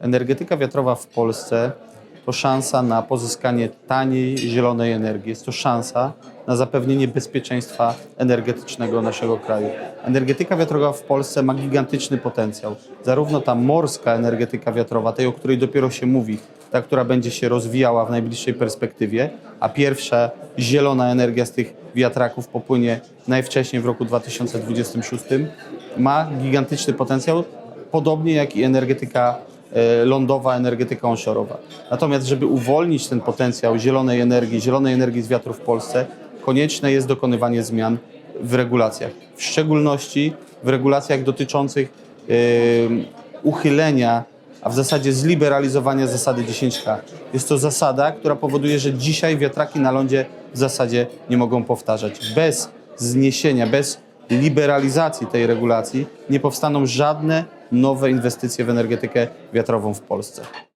Energetyka wiatrowa w Polsce to szansa na pozyskanie taniej, zielonej energii. Jest to szansa na zapewnienie bezpieczeństwa energetycznego naszego kraju. Energetyka wiatrowa w Polsce ma gigantyczny potencjał. Zarówno ta morska energetyka wiatrowa, tej, o której dopiero się mówi, ta, która będzie się rozwijała w najbliższej perspektywie, a pierwsza zielona energia z tych wiatraków popłynie najwcześniej w roku 2026, ma gigantyczny potencjał, podobnie jak i energetyka lądowa, energetyka onshore'owa. Natomiast, żeby uwolnić ten potencjał zielonej energii, zielonej energii z wiatru w Polsce, konieczne jest dokonywanie zmian w regulacjach. W szczególności w regulacjach dotyczących e, uchylenia, a w zasadzie zliberalizowania zasady 10H. Jest to zasada, która powoduje, że dzisiaj wiatraki na lądzie w zasadzie nie mogą powtarzać. Bez zniesienia, bez liberalizacji tej regulacji nie powstaną żadne nowe inwestycje w energetykę wiatrową w Polsce.